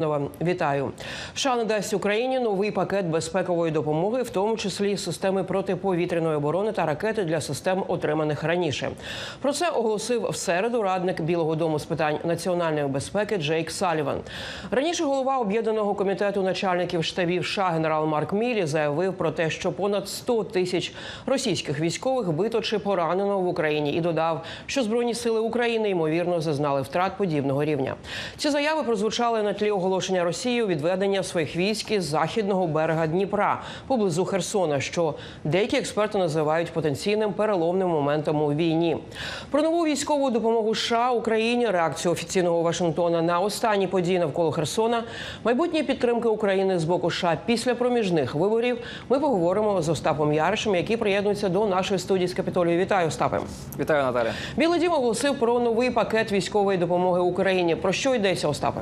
Нова, Вітаю. США надасть Україні новий пакет безпекової допомоги, в тому числі системи протиповітряної оборони та ракети для систем, отриманих раніше. Про це оголосив в середу радник Білого Дому з питань національної безпеки Джейк Саліван. Раніше голова об'єднаного комітету начальників штабів США генерал Марк Мілі заявив про те, що понад 100 тисяч російських військових бито чи поранено в Україні, і додав, що збройні сили України ймовірно зазнали втрат подібного рівня. Ці заяви прозвучали на тлі оголошення Росією відведення своїх військ із західного берега Дніпра поблизу Херсона, що деякі експерти називають потенційним переломним моментом у війні. Про нову військову допомогу США Україні, реакцію офіційного Вашингтона на останні події навколо Херсона, майбутні підтримки України з боку США після проміжних виборів. Ми поговоримо з Остапом Яришем, який приєднується до нашої студії з Капітолію. Вітаю, Остапе. Вітаю, Наталя. Білий Дім оголосив про новий пакет військової допомоги Україні. Про що йдеться, Остапе?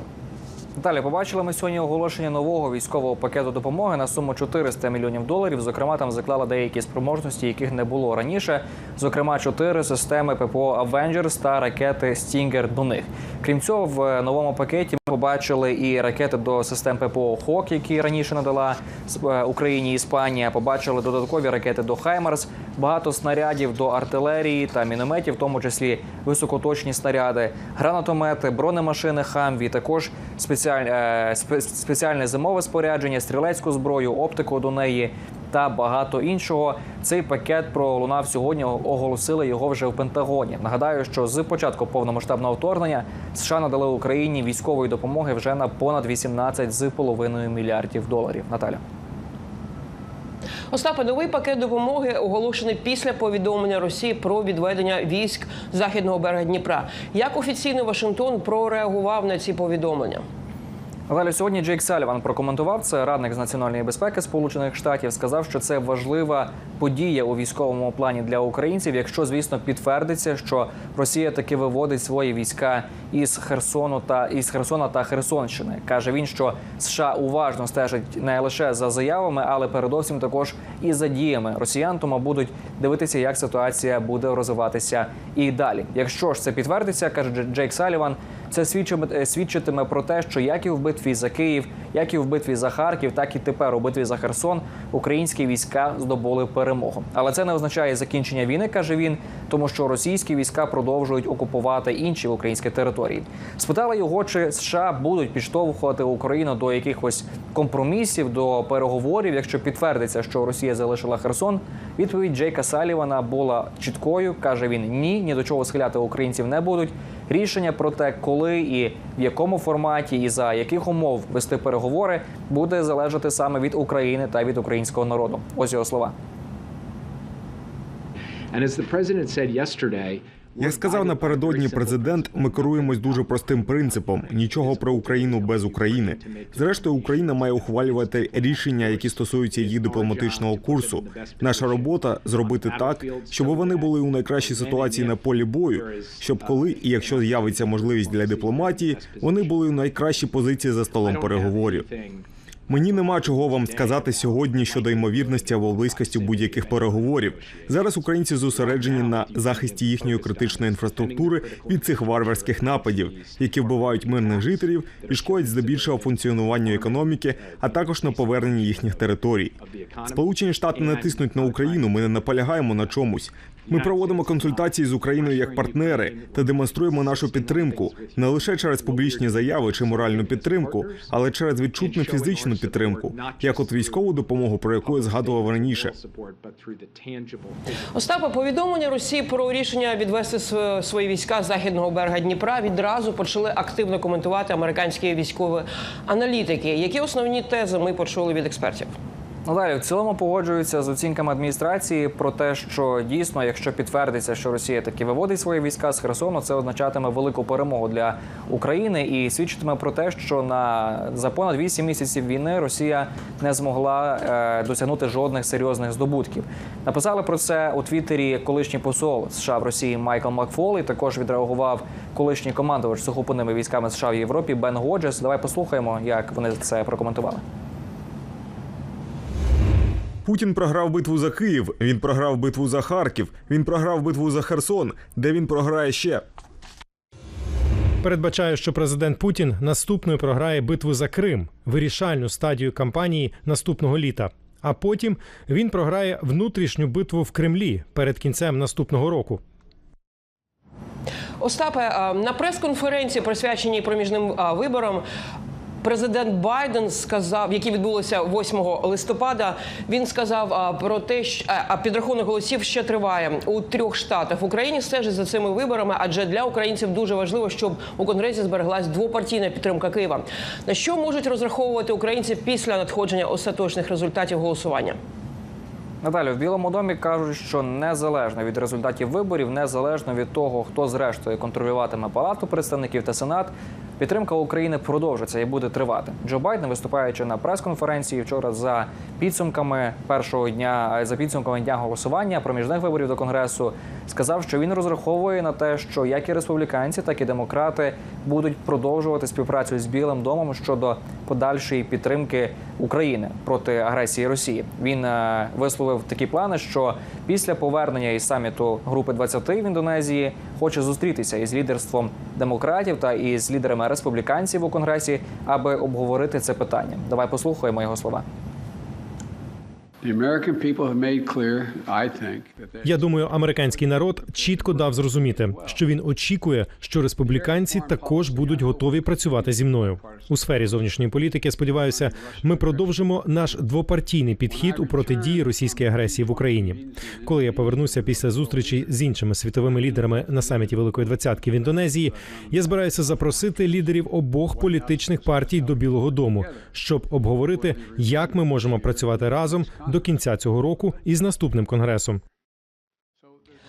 Наталя, побачили ми сьогодні оголошення нового військового пакету допомоги на суму 400 мільйонів доларів. Зокрема, там заклали деякі спроможності, яких не було раніше. Зокрема, чотири системи ППО «Авенджерс» та ракети «Стінгер» до них. Крім цього, в новому пакеті ми побачили і ракети до систем ППО «Хок», які раніше надала е, Україні Іспанія. Побачили додаткові ракети до «Хаймарс», багато снарядів до артилерії та мінометів, в тому числі високоточні снаряди, гранатомети, бронемашини «Хамві», також спеціальні, е, спе- спеціальне зимове спорядження, стрілецьку зброю, оптику до неї та багато іншого. Цей пакет пролунав сьогодні. Оголосили його вже в Пентагоні. Нагадаю, що з початку повномасштабного вторгнення США надали Україні військової допомоги вже на понад 18 з половиною мільярдів доларів. Наталя. Остапе, новий пакет допомоги оголошений після повідомлення Росії про відведення військ західного берега Дніпра. Як офіційний Вашингтон прореагував на ці повідомлення? Далі сьогодні Джейк Саліван прокоментував це. Радник з національної безпеки Сполучених Штатів сказав, що це важлива подія у військовому плані для українців, якщо звісно підтвердиться, що Росія таки виводить свої війська із Херсону та із Херсона та Херсонщини. каже він, що США уважно стежать не лише за заявами, але передовсім також і за діями росіян. Тому будуть дивитися, як ситуація буде розвиватися і далі. Якщо ж це підтвердиться, каже Дж- Джейк Саліван. Це е, свідчитиме про те, що як і в битві за Київ, як і в битві за Харків, так і тепер у битві за Херсон українські війська здобули перемогу. Але це не означає закінчення війни, каже він, тому що російські війська продовжують окупувати інші українські території. Спитали його, чи США будуть підштовхувати Україну до якихось компромісів, до переговорів, якщо підтвердиться, що Росія залишила Херсон. Відповідь Джейка Салівана була чіткою. каже він: ні, ні до чого схиляти українців не будуть. Рішення про те, коли і в якому форматі і за яких умов вести переговори, буде залежати саме від України та від українського народу. Ось його слова. And as the president said yesterday, Як сказав напередодні президент, ми керуємось дуже простим принципом: нічого про Україну без України. Зрештою, Україна має ухвалювати рішення, які стосуються її дипломатичного курсу. Наша робота зробити так, щоб вони були у найкращій ситуації на полі бою, щоб коли і якщо з'явиться можливість для дипломатії, вони були у найкращій позиції за столом переговорів. Мені нема чого вам сказати сьогодні щодо ймовірності або близькості будь-яких переговорів. Зараз українці зосереджені на захисті їхньої критичної інфраструктури від цих варварських нападів, які вбивають мирних жителів і шкодять здебільшого функціонуванню економіки, а також на поверненні їхніх територій. Сполучені Штати не тиснуть на Україну. Ми не наполягаємо на чомусь. Ми проводимо консультації з Україною як партнери та демонструємо нашу підтримку не лише через публічні заяви чи моральну підтримку, але через відчутну фізичну підтримку, як от військову допомогу, про яку я згадував раніше. Остапе, повідомлення Росії про рішення відвести св- свої війська з західного берега Дніпра відразу почали активно коментувати американські військові аналітики. Які основні тези ми почули від експертів? Ну далі в цілому погоджуються з оцінками адміністрації про те, що дійсно, якщо підтвердиться, що Росія таки виводить свої війська з Херсону, це означатиме велику перемогу для України і свідчитиме про те, що на за понад 8 місяців війни Росія не змогла е, досягнути жодних серйозних здобутків. Написали про це у Твіттері колишній посол США в Росії Майкл Макфол. І також відреагував колишній командувач сухопутними військами США в Європі Бен Годжес. Давай послухаємо, як вони це прокоментували. Путін програв битву за Київ. Він програв битву за Харків. Він програв битву за Херсон, де він програє ще. Передбачаю, що президент Путін наступною програє битву за Крим, вирішальну стадію кампанії наступного літа. А потім він програє внутрішню битву в Кремлі перед кінцем наступного року. Остапе на прес-конференції, присвяченій проміжним виборам. Президент Байден сказав, які відбулися 8 листопада. Він сказав про те, що а підрахунок голосів ще триває у трьох штатах. В Україні стежить за цими виборами, адже для українців дуже важливо, щоб у конгресі збереглась двопартійна підтримка Києва. На що можуть розраховувати українці після надходження остаточних результатів голосування? Наталю, в Білому домі кажуть, що незалежно від результатів виборів, незалежно від того, хто зрештою контролюватиме палату представників та сенат, підтримка України продовжиться і буде тривати. Джо Байден, виступаючи на прес-конференції вчора за підсумками першого дня, за підсумками дня голосування проміжних виборів до конгресу, сказав, що він розраховує на те, що як і республіканці, так і демократи будуть продовжувати співпрацю з Білим домом щодо подальшої підтримки України проти агресії Росії. Він е, висловив такі плани, що після повернення із саміту групи 20 в Індонезії хоче зустрітися із лідерством демократів та із лідерами республіканців у конгресі, аби обговорити це питання. Давай послухаємо його слова. The American people have made clear, I think, that they Я думаю, американський народ чітко дав зрозуміти, що він очікує, що республіканці також будуть готові працювати зі мною у сфері зовнішньої політики. Сподіваюся, ми продовжимо наш двопартійний підхід у протидії російській агресії в Україні. Коли я повернуся після зустрічі з іншими світовими лідерами на саміті Великої Двадцятки в Індонезії, я збираюся запросити лідерів обох політичних партій до Білого Дому, щоб обговорити, як ми можемо працювати разом до кінця цього року із наступним конгресом.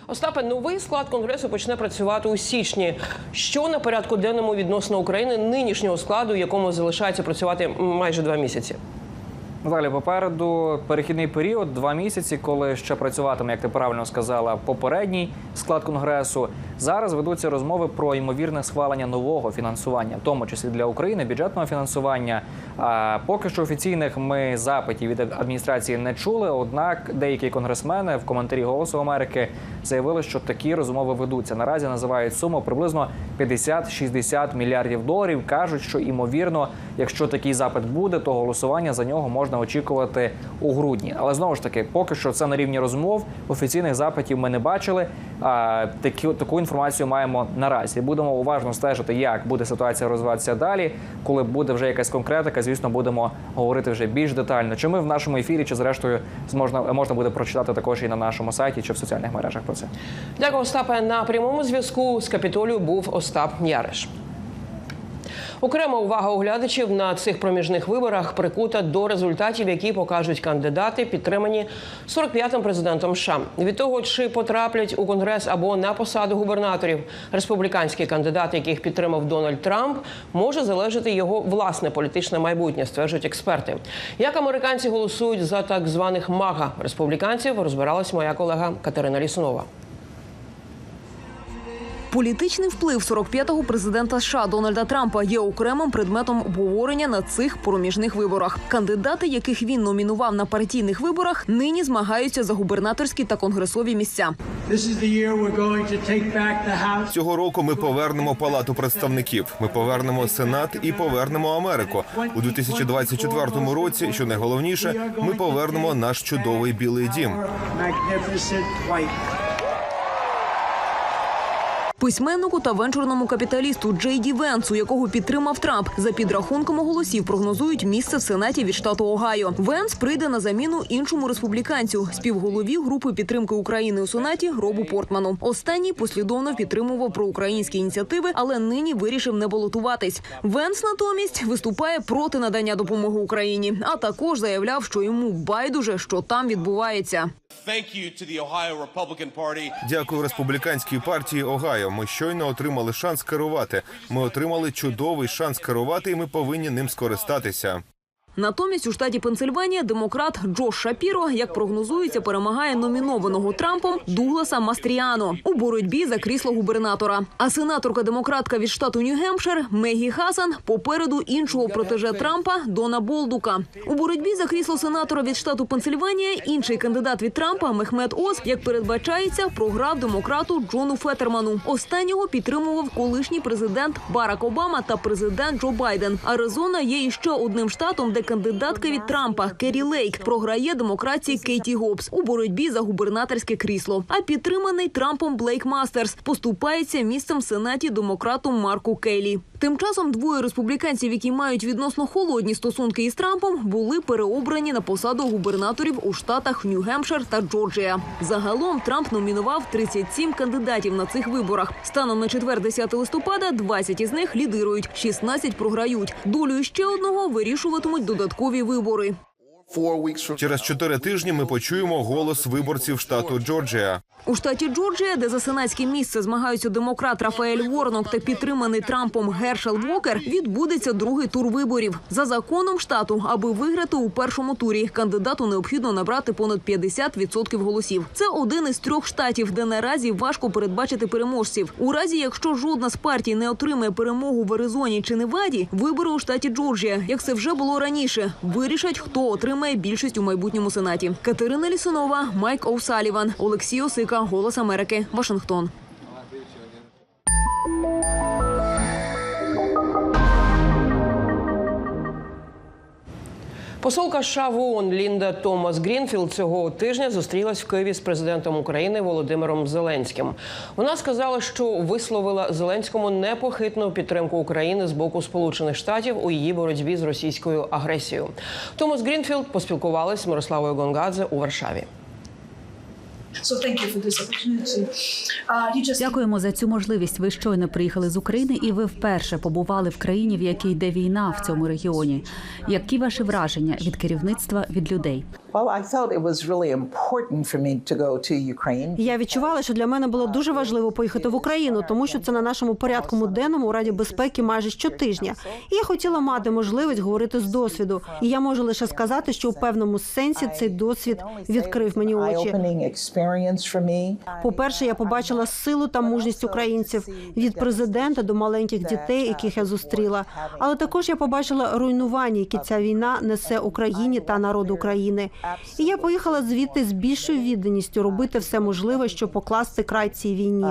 Остапе, новий склад конгресу почне працювати у січні. Що на порядку денному відносно України нинішнього складу, якому залишається працювати майже два місяці? Далі попереду перехідний період, два місяці, коли ще працюватиме, як ти правильно сказала, попередній склад конгресу. Зараз ведуться розмови про ймовірне схвалення нового фінансування, в тому числі для України, бюджетного фінансування. А поки що офіційних ми запитів від адміністрації не чули. Однак деякі конгресмени в коментарі Голосу Америки заявили, що такі розмови ведуться. Наразі називають суму приблизно 50-60 мільярдів доларів. кажуть, що ймовірно, якщо такий запит буде, то голосування за нього можна очікувати у грудні. Але знову ж таки, поки що це на рівні розмов. Офіційних запитів ми не бачили. А такі таку інформацію маємо наразі. Будемо уважно стежити, як буде ситуація розвиватися далі. Коли буде вже якась конкретика, звісно, будемо говорити вже більш детально. Чи ми в нашому ефірі, чи зрештою зможна можна буде прочитати також і на нашому сайті, чи в соціальних мережах про це. Дякую, Остапе. На прямому зв'язку з Капітолію був Остап Яриш. Окрема увага оглядачів на цих проміжних виборах прикута до результатів, які покажуть кандидати, підтримані 45-м президентом США. Від того, чи потраплять у конгрес або на посаду губернаторів республіканські кандидати, яких підтримав Дональд Трамп, може залежати його власне політичне майбутнє, стверджують експерти. Як американці голосують за так званих мага республіканців, розбиралась моя колега Катерина Лісунова. Політичний вплив 45-го президента США Дональда Трампа є окремим предметом обговорення на цих проміжних виборах. Кандидати, яких він номінував на партійних виборах, нині змагаються за губернаторські та конгресові місця. Цього року ми повернемо палату представників. Ми повернемо сенат і повернемо Америку у 2024 році. Що найголовніше, ми повернемо наш чудовий білий дім. Письменнику та венчурному капіталісту Джей Ді Венсу, якого підтримав Трамп, за підрахунком голосів прогнозують місце в сенаті від штату Огайо. Венс прийде на заміну іншому республіканцю, співголові групи підтримки України у сенаті Робу Портману. Останній послідовно підтримував проукраїнські ініціативи, але нині вирішив не балотуватись. Венс натомість виступає проти надання допомоги Україні, а також заявляв, що йому байдуже, що там відбувається. Дякую республіканській партії Огайо. Ми щойно отримали шанс керувати. Ми отримали чудовий шанс керувати, і ми повинні ним скористатися. Натомість у штаті Пенсильванія демократ Джош Шапіро, як прогнозується, перемагає номінованого Трампом Дугласа Мастріано у боротьбі за крісло губернатора. А сенаторка демократка від штату Нью-Гемпшир Мегі Хасан попереду іншого протеже Трампа Дона Болдука. У боротьбі за крісло сенатора від штату Пенсильванія інший кандидат від Трампа Мехмед Оз, як передбачається, програв демократу Джону Фетерману. Останнього підтримував колишній президент Барак Обама та президент Джо Байден. Аризона є іще одним штатом, де кандидатка від Трампа Керрі Лейк програє демократії Кейті Гобс у боротьбі за губернаторське крісло. А підтриманий Трампом Блейк Мастерс поступається місцем в сенаті демократу Марку Кейлі. Тим часом двоє республіканців, які мають відносно холодні стосунки із Трампом, були переобрані на посаду губернаторів у штатах Нью-Гемпшир та Джорджія. Загалом Трамп номінував 37 кандидатів на цих виборах. Станом на 4-10 листопада 20 із них лідирують, 16 програють. Долю ще одного вирішуватимуть додаткові вибори. Через чотири тижні ми почуємо голос виборців штату Джорджія. У штаті Джорджія, де за сенатське місце змагаються демократ Рафаель Ворнок та підтриманий Трампом Гершел Вокер, відбудеться другий тур виборів. За законом штату, аби виграти у першому турі, кандидату необхідно набрати понад 50% голосів. Це один із трьох штатів, де наразі важко передбачити переможців. У разі, якщо жодна з партій не отримає перемогу в Аризоні чи Неваді, вибори у штаті Джорджія, як це вже було раніше, вирішать, хто отримає більшість у майбутньому сенаті. Катерина Лісунова, Майк Оусаліван, Олексій Осика, Голос Америки, Вашингтон. Посолка США в ООН Лінда Томас Грінфілд цього тижня зустрілась в Києві з президентом України Володимиром Зеленським. Вона сказала, що висловила Зеленському непохитну підтримку України з боку Сполучених Штатів у її боротьбі з російською агресією. Томас Грінфілд поспілкувалась з Мирославою Гонгадзе у Варшаві. Дякуємо за цю можливість. Ви щойно приїхали з України, і ви вперше побували в країні, в якій йде війна в цьому регіоні. Які ваші враження від керівництва від людей? Я відчувала, що для мене було дуже важливо поїхати в Україну, тому що це на нашому порядку денному у Раді безпеки майже щотижня. І я хотіла мати можливість говорити з досвіду. І я можу лише сказати, що у певному сенсі цей досвід відкрив мені очі. По-перше, я побачила силу та мужність українців від президента до маленьких дітей, яких я зустріла. Але також я побачила руйнування, які ця війна несе Україні та народу України. І я поїхала звідти з більшою відданістю робити все можливе, щоб покласти край цій війні.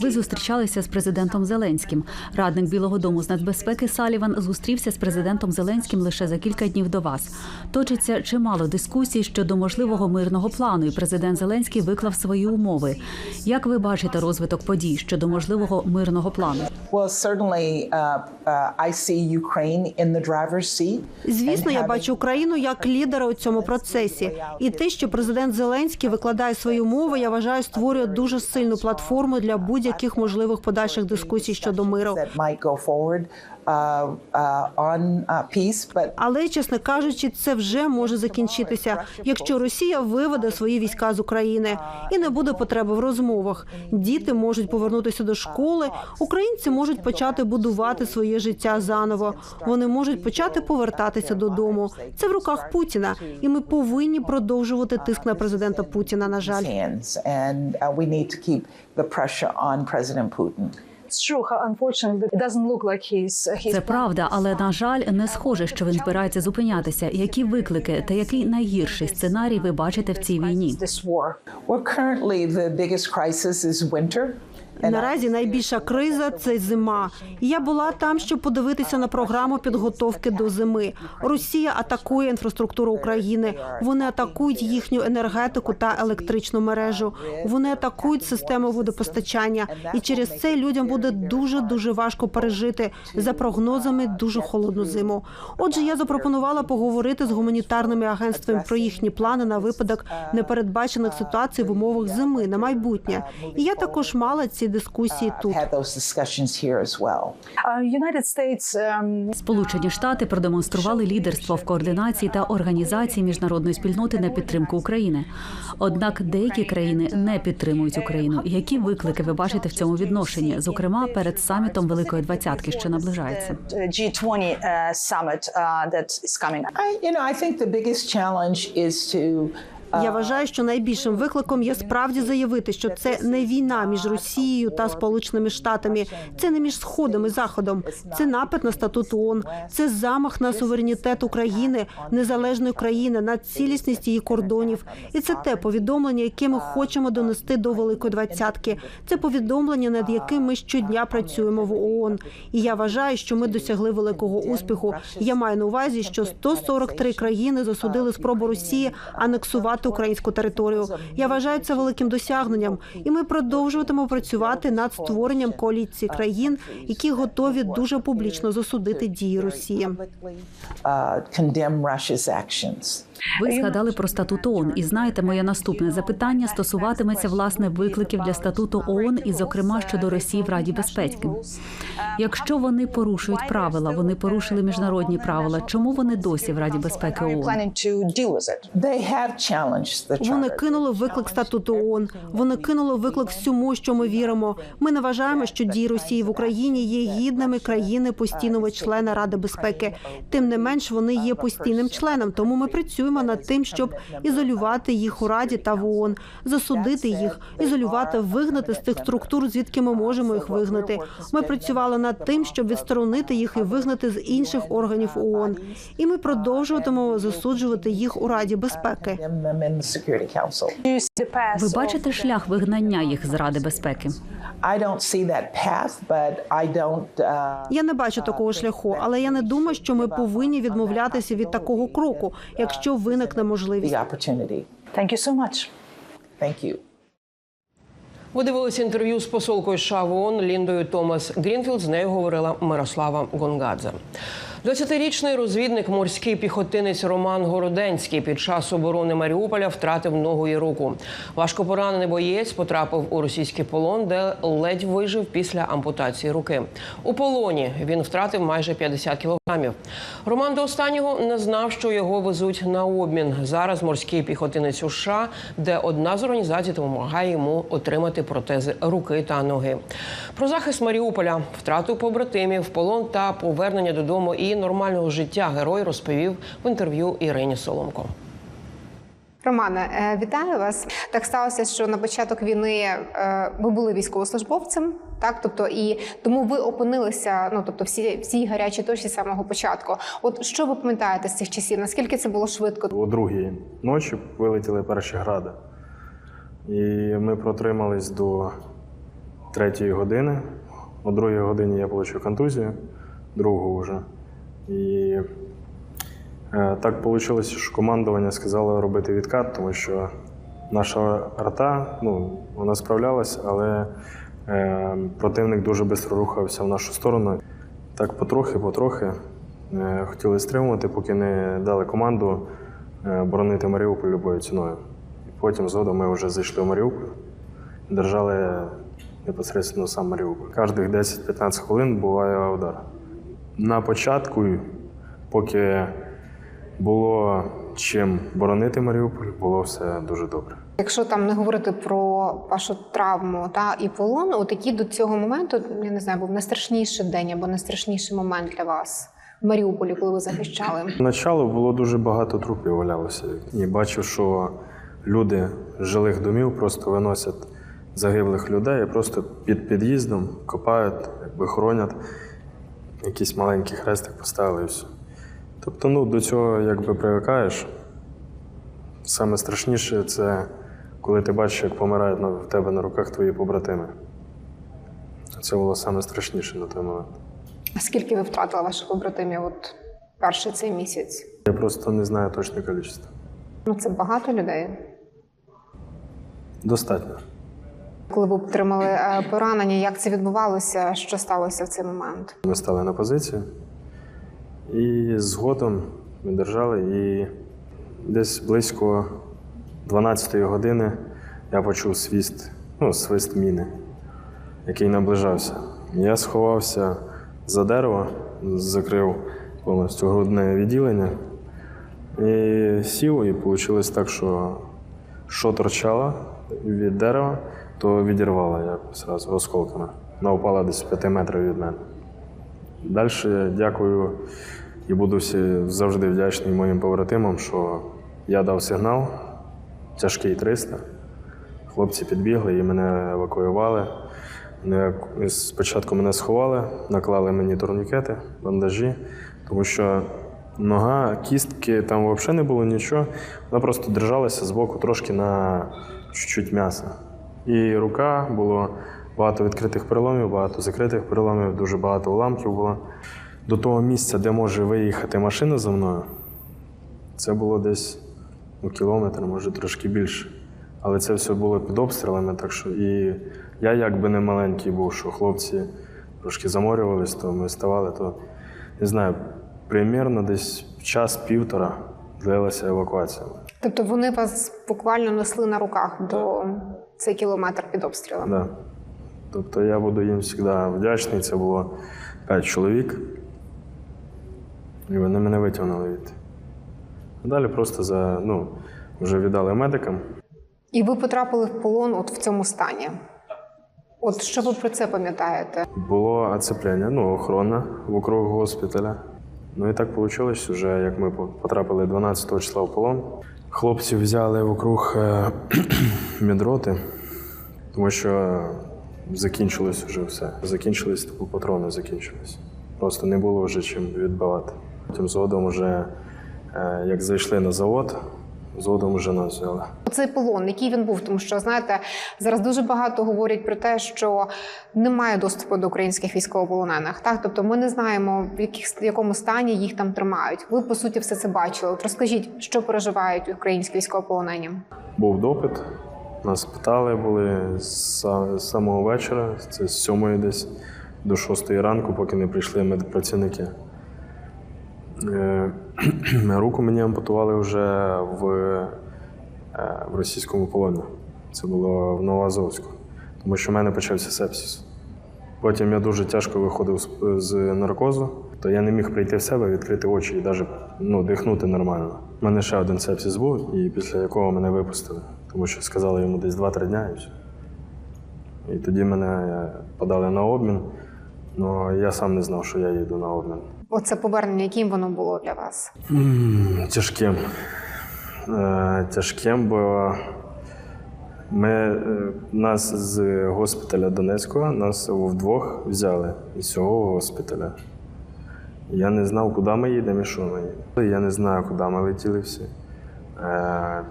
Ви зустрічалися з президентом Зеленським. Радник Білого Дому з нацбезпеки Саліван зустрівся з президентом Зеленським лише за кілька днів до вас. Точиться чимало дискусій щодо можливого мирного плану, і президент Зеленський виклав свої умови. Як ви бачите розвиток подій щодо можливого мирного плану? Звісно, я бачу Україну як лідера у цьому процесі. І те, що президент Зеленський викладає свої умови, я вважаю, створює дуже сильну платформу для будь-яких можливих подальших дискусій щодо миру. Але, чесно кажучи, це вже може закінчитися, якщо Росія виведе свої війська з України і не буде потреби в розмовах. Діти можуть повернутися до школи, українці можуть почати будувати своє життя заново. Вони можуть почати повертатися додому. Це в руках Путіна, і ми повинні продовжувати тиск на президента Путіна. На жаль. Це правда, але на жаль, не схоже, що він збирається зупинятися. Які виклики та який найгірший сценарій ви бачите в цій війні? Наразі найбільша криза це зима. Я була там, щоб подивитися на програму підготовки до зими. Росія атакує інфраструктуру України. Вони атакують їхню енергетику та електричну мережу. Вони атакують систему водопостачання, і через це людям буде дуже дуже важко пережити за прогнозами дуже холодну зиму. Отже, я запропонувала поговорити з гуманітарними агентствами про їхні плани на випадок непередбачених ситуацій в умовах зими на майбутнє. І я також мала ці дискусії тут. Сполучені Штати продемонстрували лідерство в координації та організації міжнародної спільноти на підтримку України. Однак деякі країни не підтримують Україну. Які виклики ви бачите в цьому відношенні, зокрема перед самітом Великої Двадцятки, що наближається? G20 uh, summit uh, that is coming. I, you know, I think the biggest challenge is to Я вважаю, що найбільшим викликом є справді заявити, що це не війна між Росією та Сполученими Штатами, це не між сходом і заходом. Це напад на статут ООН, це замах на суверенітет України, незалежної країни, на цілісність її кордонів. І це те повідомлення, яке ми хочемо донести до Великої Двадцятки. Це повідомлення, над яким ми щодня працюємо в ООН. І я вважаю, що ми досягли великого успіху. Я маю на увазі, що 143 країни засудили спробу Росії анексувати українську територію. Я вважаю це великим досягненням, і ми продовжуватимемо працювати над створенням коаліції країн, які готові дуже публічно засудити дії Росії. Ви згадали про статут ООН, і знаєте, моє наступне запитання стосуватиметься власне викликів для статуту ООН, і зокрема щодо Росії в Раді безпеки. Якщо вони порушують правила, вони порушили міжнародні правила. Чому вони досі в Раді безпеки ООН? Вони кинули виклик статуту ООН. Вони кинули виклик всьому, що ми віримо. Ми не вважаємо, що дії Росії в Україні є гідними країни постійного члена Ради безпеки. Тим не менш, вони є постійним членом. Тому ми працюємо над тим, щоб ізолювати їх у Раді та в ООН, засудити їх, ізолювати, вигнати з тих структур, звідки ми можемо їх вигнати. Ми працювали над тим, щоб відсторонити їх і вигнати з інших органів ООН. І ми продовжуватимемо засуджувати їх у Раді безпеки. Ви бачите шлях вигнання їх з Ради безпеки? Uh, Я не бачу такого шляху, але я не думаю, що ми повинні відмовлятися від такого кроку, якщо виникне можливість. the opportunity. Thank you so much. Thank you. Ви дивилися інтерв'ю з посолкою США в ООН Ліндою Томас Грінфілд. З нею говорила Мирослава Гонгадзе. 20-річний розвідник морський піхотинець Роман Городенський під час оборони Маріуполя втратив ногу і руку. Важко поранений боєць потрапив у російський полон, де ледь вижив після ампутації руки. У полоні він втратив майже 50 кілограмів. Роман до останнього не знав, що його везуть на обмін. Зараз морський піхотинець у США, де одна з організацій допомагає йому отримати протези руки та ноги. Про захист Маріуполя, втрату побратимів, полон та повернення додому і нормального життя герой розповів в інтерв'ю Ірині Соломко. Романе, е, вітаю вас. Так сталося, що на початок війни е, ви були військовослужбовцем, так тобто, і тому ви опинилися, ну тобто, всі всі гарячі точці з самого початку. От що ви пам'ятаєте з цих часів? Наскільки це було швидко? О другій ночі вилетіли перші гради. І ми протримались до третьої години. О другій годині я отримав контузію, другу вже. І е, так вийшло, що командування сказало робити відкат, тому що наша арта ну, вона справлялась, але е, противник дуже швидко рухався в нашу сторону. Так потрохи, потрохи е, хотіли стримувати, поки не дали команду боронити Маріуполь любою ціною. Потім згодом ми вже зайшли в Маріуполь, держали непосередньо сам Маріуполь. Кожних 10-15 хвилин буває удар. На початку, поки було чим боронити Маріуполь, було все дуже добре. Якщо там не говорити про вашу травму та і полон, от який до цього моменту я не знаю, був найстрашніший день або найстрашніший момент для вас в Маріуполі, коли ви захищали? Начало було дуже багато трупів валялося. І бачив, що люди з жилих домів просто виносять загиблих людей і просто під під'їздом копають, якби хоронять. Якийсь маленький хрестик поставили і все. Тобто, ну, до цього якби привикаєш. Саме страшніше це коли ти бачиш, як помирають на- в тебе на руках твої побратими. Це було саме страшніше на той момент. А Скільки ви втратили ваших побратимів? От перший цей місяць? Я просто не знаю точне кількість. Ну це багато людей. Достатньо. Коли ви отримали е, поранення, як це відбувалося? Що сталося в цей момент? Ми стали на позицію. І згодом ми держали. І десь близько 12-ї години я почув свіст, ну, свист міни. який наближався. Я сховався за дерево, закрив повністю грудне відділення і сів, і вийшло так, що що торчало від дерева, то відірвало якось зразу осколками. Вона впала десь 5 метрів від мене. Далі дякую і буду всі завжди вдячний моїм побратимам, що я дав сигнал, тяжкий 300. Хлопці підбігли і мене евакуювали. Спочатку мене сховали, наклали мені турнікети, бандажі, тому що нога, кістки, там взагалі не було нічого. Вона просто держалася з боку трошки на чуть-чуть м'яса. І рука було багато відкритих переломів, багато закритих переломів, дуже багато уламків було. До того місця, де може виїхати машина за мною, це було десь ну, кілометр, може трошки більше. Але це все було під обстрілами, так що і я якби не маленький був, що хлопці трошки заморювались, то ми ставали, то не знаю, примірно десь час-півтора длилася евакуація. Тобто вони вас буквально несли на руках до цей кілометр під обстрілом. Да. Тобто я буду їм завжди вдячний. Це було п'ять чоловік. І вони мене витягнули від. Далі просто за, ну, вже віддали медикам. І ви потрапили в полон от в цьому стані. От що ви про це пам'ятаєте? Було оцеплення, ну, охорона вокруг госпіталя. Ну і так вийшло, вже як ми потрапили 12 числа в полон. Хлопців взяли вокруг мідроти, медроти, тому що закінчилось вже все. Закінчились типу, патрони, закінчились. Просто не було вже чим відбивати. Потім згодом вже, е, як зайшли на завод, згодом вже нас взяли. Цей полон, який він був, тому що знаєте, зараз дуже багато говорять про те, що немає доступу до українських військовополонених. Так, тобто ми не знаємо, в яких в якому стані їх там тримають. Ви по суті все це бачили. От розкажіть, що переживають українські військовополонені? Був допит, нас питали, були з самого вечора, це з сьомої десь до шостої ранку, поки не прийшли медпрацівники. Е, Руку мені ампутували вже в, е, в російському полоні. Це було в Новоазовську, тому що в мене почався сепсис. Потім я дуже тяжко виходив з, наркозу, то я не міг прийти в себе, відкрити очі і навіть ну, дихнути нормально. У мене ще один сепсис був, і після якого мене випустили, тому що сказали йому десь 2-3 дня і все. І тоді мене подали на обмін, але я сам не знав, що я їду на обмін. Оце повернення, яким воно було для вас? Тяжким. Е, Тяжким, бо ми, е, нас з госпіталя Донецького, нас вдвох взяли із цього госпіталя. Я не знав, куди ми їдемо і що ми їдемо. Я не знаю, куди ми летіли всі. Е,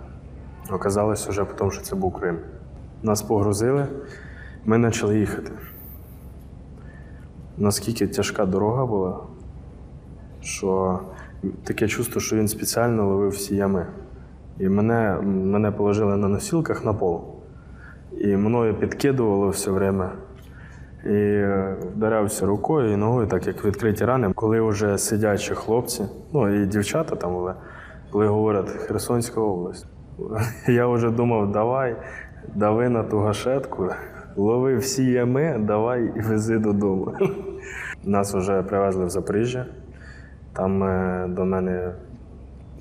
оказалось вже потім, що це був Крим. Нас погрузили, ми почали їхати. Наскільки тяжка дорога була, що таке чувство, що він спеціально ловив всі ями. І мене, мене положили на носілках на пол. І мною підкидувало все время. І е, вдарявся рукою і ногою, так як відкриті рани. Коли вже сидячі хлопці, ну і дівчата там були, коли говорять Херсонська область, я вже думав, давай, дави на ту гашетку, лови всі ями, давай і вези додому. Нас вже привезли в Запоріжжя. Там е, до мене,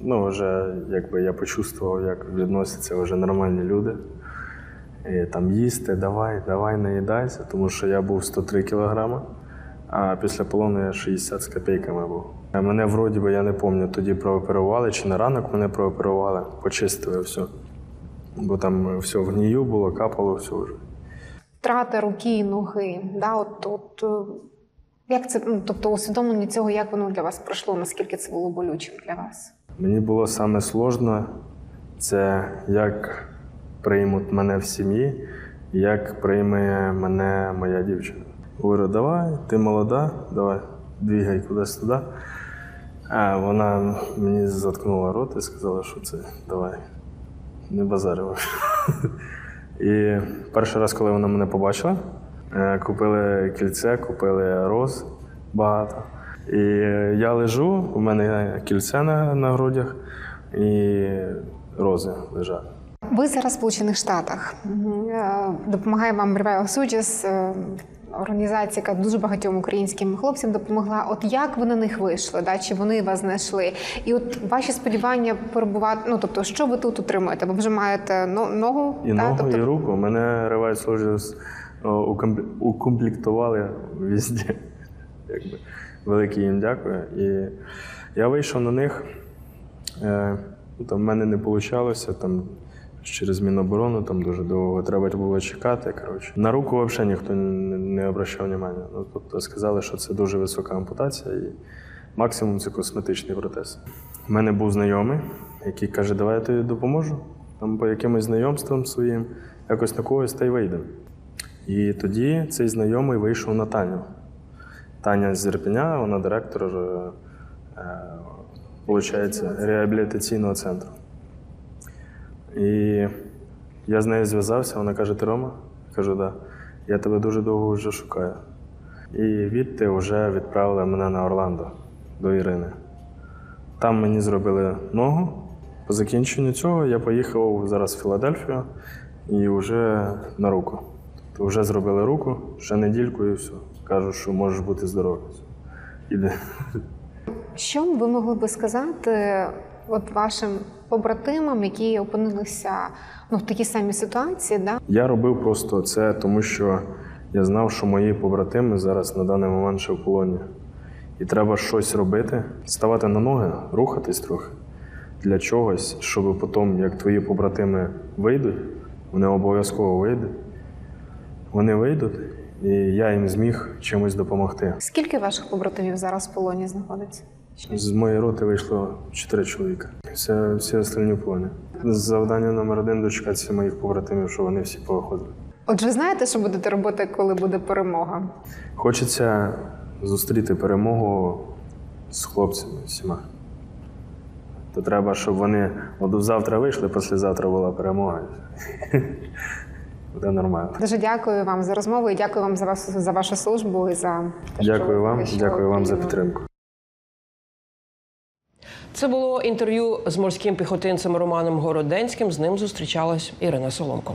ну, вже якби я почувствував, як відносяться вже нормальні люди. І там їсти, давай, давай, наїдайся, тому що я був 103 кілограми, а після полону я 60 з копійками був. Мене вроді би, я не пам'ятаю, тоді прооперували, чи на ранок мене прооперували, почистили все. Бо там все в гнію було, капало все вже. Втрата руки і ноги. Да, от, от, е, як це, ну, тобто усвідомлення цього, як воно для вас пройшло, наскільки це було болючим для вас? Мені було саме сложно, це як приймуть мене в сім'ї, як прийме мене моя дівчина. Говорю, давай, ти молода, давай, двігай кудись туди. А вона мені заткнула рот і сказала, що це давай, не базаримо. І перший раз, коли вона мене побачила, купили кільце, купили роз багато. І я лежу, у мене кільце на, на грудях і рози лежать. Ви зараз в Сполучених Штатах. Е, Допомагає вам Revival Soldiers, е, організація, яка дуже багатьом українським хлопцям допомогла. От як ви на них вийшли? Да? Чи вони вас знайшли? І от ваші сподівання перебувати. Ну тобто, що ви тут отримуєте? Ви вже маєте но- ногу І да? ногу, тобто, і руку. Мене Revive Soldiers о, укомпле- укомплектували везде. Якби. Велике їм дякую. І я вийшов на них. Е, ну, там в мене не вийшло. Там через Міноборону там дуже довго треба було чекати. Коротше. На руку взагалі ніхто не, не обращав уваги. Ну, тобто сказали, що це дуже висока ампутація і максимум це косметичний протез. У мене був знайомий, який каже, давай я тобі допоможу. Там по якимось знайомствам своїм, якось на когось та й вийдемо. І тоді цей знайомий вийшов на Таню. Таня з Ірпеня, вона директор, е, виходить, реабілітаційного центру. І я з нею зв'язався, вона каже: Ти Рома? Я кажу, да. Я тебе дуже довго вже шукаю. І відти вже відправили мене на Орландо до Ірини. Там мені зробили ногу. По закінченню цього я поїхав зараз в Філадельфію і вже на руку. Вже зробили руку, ще недільку і все. Кажуть, що можеш бути здоровий. Іде. Що ви могли би сказати от вашим побратимам, які опинилися ну, в такій самій ситуації? Да? Я робив просто це, тому що я знав, що мої побратими зараз на даний момент ще в полоні. І треба щось робити, ставати на ноги, рухатись трохи для чогось, щоб потім, як твої побратими вийдуть, вони обов'язково вийдуть. Вони вийдуть, і я їм зміг чимось допомогти. Скільки ваших побратимів зараз в полоні знаходиться? З моєї роти вийшло чотири чоловіка. Все, всі остальні в полоні. Завдання номер один дочекатися моїх побратимів, що вони всі повиходили. Отже, знаєте, що будете робити, коли буде перемога? Хочеться зустріти перемогу з хлопцями всіма. То треба, щоб вони от завтра вийшли, післязавтра була перемога. Буде нормально. Дуже дякую вам за розмову і дякую вам за вас за вашу службу і за те, що Дякую вам, що дякую вам за підтримку. Це було інтерв'ю з морським піхотинцем Романом Городенським. З ним зустрічалась Ірина Соломко.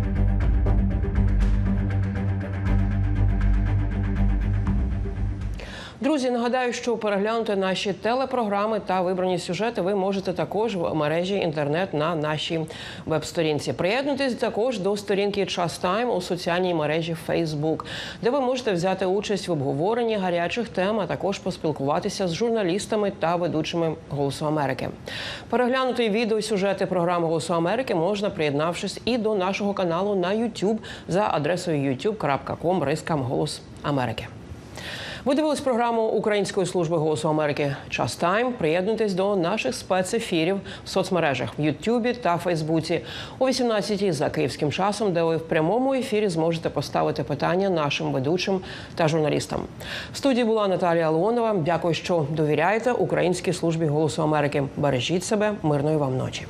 Друзі, нагадаю, що переглянути наші телепрограми та вибрані сюжети ви можете також в мережі інтернет на нашій веб-сторінці. Приєднуйтесь також до сторінки Час Тайм у соціальній мережі Facebook, де ви можете взяти участь в обговоренні гарячих тем, а також поспілкуватися з журналістами та ведучими Голосу Америки. Переглянути відео сюжети програми Голосу Америки можна, приєднавшись і до нашого каналу на YouTube за адресою youtube.com рискам Голос Америки. Ви дивились програму Української служби голосу Америки Час Тайм. Приєднуйтесь до наших спецефірів в соцмережах в Ютубі та Фейсбуці о 18-й за київським часом, де ви в прямому ефірі зможете поставити питання нашим ведучим та журналістам. В студії була Наталія Леонова. Дякую, що довіряєте Українській службі голосу Америки. Бережіть себе, мирної вам ночі.